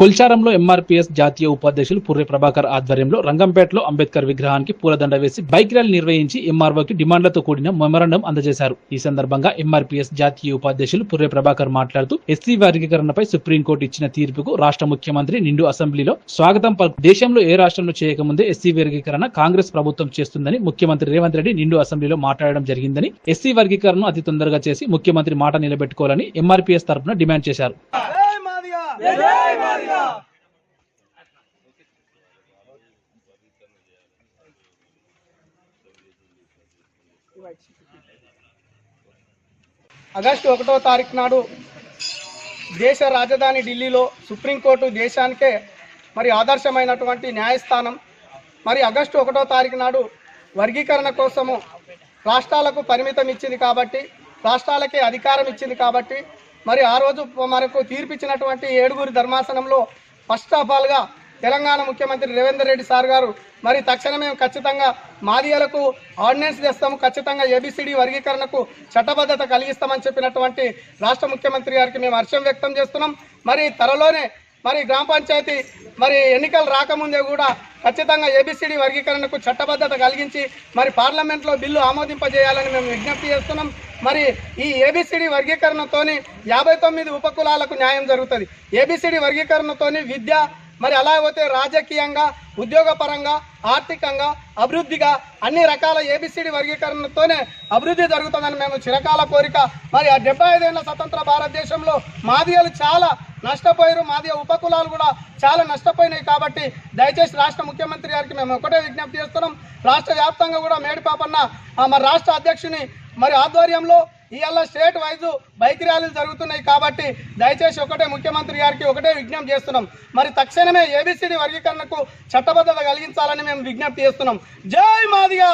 కొల్చారంలో MRPS జాతీయ ఉపాధ్యక్షులు పుర్రె ప్రభాకర్ ఆధ్వర్యంలో రంగంపేటలో అంబేద్కర్ విగ్రహానికి పూలదండ వేసి బైక్ ర్యాలీ నిర్వహించి ఎంఆర్ఓకి డిమాండ్లతో కూడిన మెమరాండం అందజేశారు. ఈ సందర్భంగా ఎంఆర్పీఎస్ జాతీయ ఉపాధ్యక్షులు పుర్రె ప్రభాకర్ మాట్లాడుతూ ఎస్సీ వర్గీకరణపై సుప్రీంకోర్టు ఇచ్చిన తీర్పుకు రాష్ట్ర ముఖ్యమంత్రి నిండు అసెంబ్లీలో స్వాగతం పలు దేశంలో ఏ రాష్ట్రంలో చేయకముందే ఎస్సీ వర్గీకరణ కాంగ్రెస్ ప్రభుత్వం చేస్తుందని ముఖ్యమంత్రి రేవంత్ రెడ్డి నిండు అసెంబ్లీలో మాట్లాడడం జరిగిందని ఎస్సీ వర్గీకరణను అతి తొందరగా చేసి ముఖ్యమంత్రి మాట నిలబెట్టుకోవాలని ఎంఆర్పీఎస్ తరఫున డిమాండ్ చేశారు. ఆగస్టు ఒకటో తారీఖు నాడు దేశ రాజధాని ఢిల్లీలో సుప్రీంకోర్టు దేశానికే మరి ఆదర్శమైనటువంటి న్యాయస్థానం. మరి ఆగస్టు ఒకటో తారీఖు నాడు వర్గీకరణ కోసము రాష్ట్రాలకు పరిమితం ఇచ్చింది కాబట్టి రాష్ట్రాలకే అధికారం ఇచ్చింది కాబట్టి మరి ఆ రోజు మనకు తీర్పిచ్చినటువంటి ఏడుగురి ధర్మాసనంలో ఫస్ట్ ఆఫ్ ఆల్గా తెలంగాణ ముఖ్యమంత్రి రేవేందర్ రెడ్డి సార్ గారు మరి తక్షణమే ఖచ్చితంగా మాదీయులకు ఆర్డినెన్స్ తెస్తాము ఖచ్చితంగా ఏబిసిడి వర్గీకరణకు చట్టబద్ధత కలిగిస్తామని చెప్పినటువంటి రాష్ట్ర ముఖ్యమంత్రి గారికి మేము హర్షం వ్యక్తం చేస్తున్నాం. మరి త్వరలోనే మరి గ్రామ పంచాయతీ మరి ఎన్నికలు రాకముందే కూడా ఖచ్చితంగా ఏబిసిడి వర్గీకరణకు చట్టబద్ధత కలిగించి మరి పార్లమెంట్లో బిల్లు ఆమోదింపజేయాలని మేము విజ్ఞప్తి చేస్తున్నాం. మరి ఈ ఏబిసిడి వర్గీకరణతోని యాభై తొమ్మిది ఉపకులాలకు న్యాయం జరుగుతుంది. ఏబిసిడి వర్గీకరణతోని విద్య మరి అలా పోతే రాజకీయంగా ఉద్యోగపరంగా ఆర్థికంగా అభివృద్ధిగా అన్ని రకాల ఏబిసిడి వర్గీకరణతోనే అభివృద్ధి జరుగుతుందని మేము చిరకాల కోరిక. మరి ఆ డెబ్బై ఐదేళ్ళ స్వతంత్ర భారతదేశంలో మాదిగలు చాలా నష్టపోయారు. మాదియ ఉపకులాలు కూడా చాలా నష్టపోయినాయి కాబట్టి దయచేసి రాష్ట్ర ముఖ్యమంత్రి గారికి మేము ఒకటే విజ్ఞప్తి చేస్తున్నాం. రాష్ట్ర వ్యాప్తంగా కూడా మేడిపాపన్న ఆ, మరి రాష్ట్ర అధ్యక్షుని మరి ఆధ్వర్యంలో ఇవాళ స్టేట్ వైజ్ బైక్ ర్యాలీలు జరుగుతున్నాయి కాబట్టి దయచేసి ఒకటే ముఖ్యమంత్రి గారికి ఒకటే విజ్ఞప్తి చేస్తున్నాం. మరి తక్షణమే ఏబిసిడి వర్గీకరణకు చట్టబద్ధత కలిగించాలని మేము విజ్ఞప్తి చేస్తున్నాం. జై మాదిగా!